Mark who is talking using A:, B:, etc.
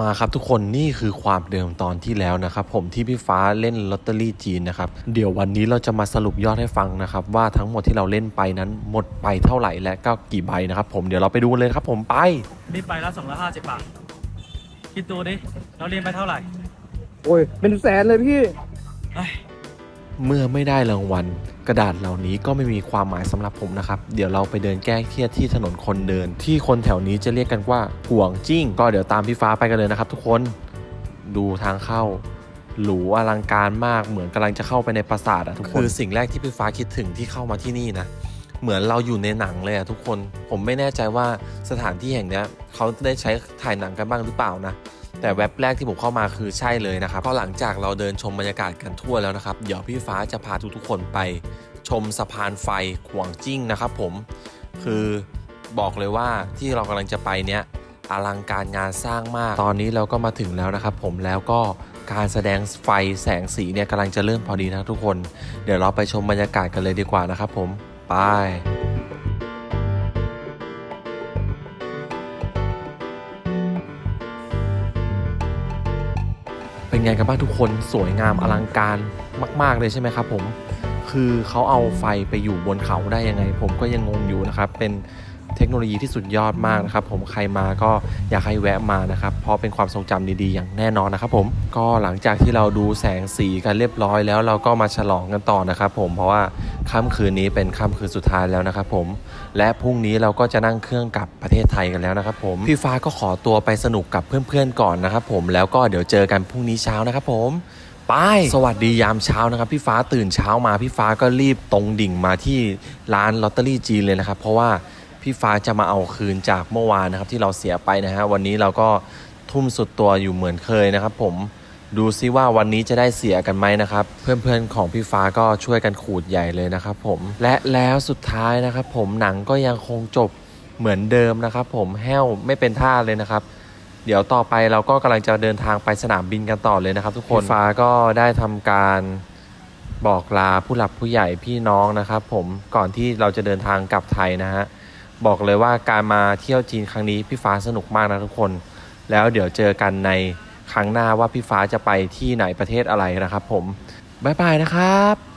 A: มาครับทุกคนนี่คือความเดิมตอนที่แล้วนะครับผมที่พี่ฟ้าเล่นลอตเตอรี่จีนนะครับเดี๋ยววันนี้เราจะมาสรุปยอดให้ฟังนะครับว่าทั้งหมดที่เราเล่นไปนั้นหมดไปเท่าไหร่และก็กี่ใบนะครับผมเดี๋ยวเราไปดูกันเลยครับผมไป
B: นี่ไปละสองร้อยห้าสิบบาทคิดดูดิเราเรียนไปเท่าไหร่
C: โอ้ยเป็นแสนเลยพี่
B: เอ้ย
A: เมื่อไม่ได้รางวัล กระดาษเหล่านี้ก็ไม่มีความหมายสำหรับผมนะครับ เดี๋ยวเราไปเดินแก้เครียดที่ถนนคนเดิน ที่คนแถวนี้จะเรียกกันว่ากวงจิ้ง ก็เดี๋ยวตามพี่ฟ้าไปกันเลยนะครับ ทุกคนดูทางเข้าหรูอลังการมากเหมือนกำลังจะเข้าไปในปราสาทอะทุกคนคือสิ่งแรกที่พี่ฟ้าคิดถึงที่เข้ามาที่นี่นะเหมือนเราอยู่ในหนังเลยอะทุกคน ผมไม่แน่ใจว่าสถานที่แห่งนี้เขาได้ใช้ถ่ายหนังกันบ้างหรือเปล่านะ แต่แว็บแรกที่ผมเข้ามาคือใช่เลยนะครับเพราะหลังจากเราเดินชมบรรยากาศกันทั่วแล้วนะครับ เดี๋ยวพี่ฟ้าจะพาทุกๆคนไป ชมสะพานไฟขวางจิ้งนะครับ ผมคือบอกเลยว่าที่เรากำลังจะไปเนี้ยอลังการงานสร้างมาก ตอนนี้เราก็มาถึงแล้วนะครับผมแล้วก็การแสดงไฟแสงสีเนี่ยกำลังจะเริ่มพอดีนะทุกคน เดี๋ยวเราไปชมบรรยากาศกันเลยดีกว่านะครับผม ไป ไงกันบ้างทุกคนสวยงามอลังการมาก ๆเลยใช่ไหมครับผมคือเขาเอาไฟไปอยู่บนเขาได้ยังไง ผมก็ยังงงอยู่นะครับเป็น เทคโนโลยีที่สุดยอดมากนะครับผมใครมาก็อยากให้แวะมานะครับเพราะเป็นความทรงจำดีๆ อย่างแน่นอนนะครับผมก็หลังจากที่เราดูแสงสีกันเรียบร้อยแล้วเราก็มาฉลองกันต่อนะครับผมเพราะว่าค่ำคืนนี้เป็นค่ำคืนสุดท้ายแล้วนะครับผมและพรุ่งนี้เราก็จะนั่งเครื่องกลับประเทศไทยกันแล้วนะครับผมพี่ฟ้าก็ขอตัวไปสนุกกับเพื่อนๆก่อนนะครับผมแล้วก็เดี๋ยวเจอกันพรุ่งนี้เช้านะครับผมไปสวัสดียามเช้านะครับ พี่ฟ้าตื่นเช้ามาพี่ฟ้าก็รีบตรงดิ่งมาที่ร้านลอตเตอรี่จีนเลยนะครับ เพราะว่า พี่ฟ้าจะมาเอาคืนจากเมื่อวานนะครับที่เราเสียไปนะฮะวันนี้เราก็ทุ่มสุดตัวอยู่เหมือนเคยนะครับ ผมดูซิว่าวันนี้จะได้เสียกันไหมนะครับ เพื่อนๆของพี่ฟ้าก็ช่วยกันขูดใหญ่เลยนะครับผมและแล้วสุดท้ายนะครับ ผมหนังก็ยังคงจบเหมือนเดิมนะครับ ผมแห้วไม่เป็นท่าเลยนะครับ เดี๋ยวต่อไปเราก็กำลังจะเดินทางไปสนามบินกันต่อเลยนะครับ ทุกคนฟ้าก็ได้ทำการบอกลาผู้หลักผู้ใหญ่พี่น้องนะครับ ผมก่อนที่เราจะเดินทางกลับไทยนะฮะ บอกเลยว่าการมาเที่ยวจีนครั้งนี้พี่ฟ้าสนุกมากนะทุกคน แล้วเดี๋ยวเจอกันในครั้งหน้าว่าพี่ฟ้าจะไปที่ไหนประเทศอะไรนะครับผม บ๊ายบายนะครับ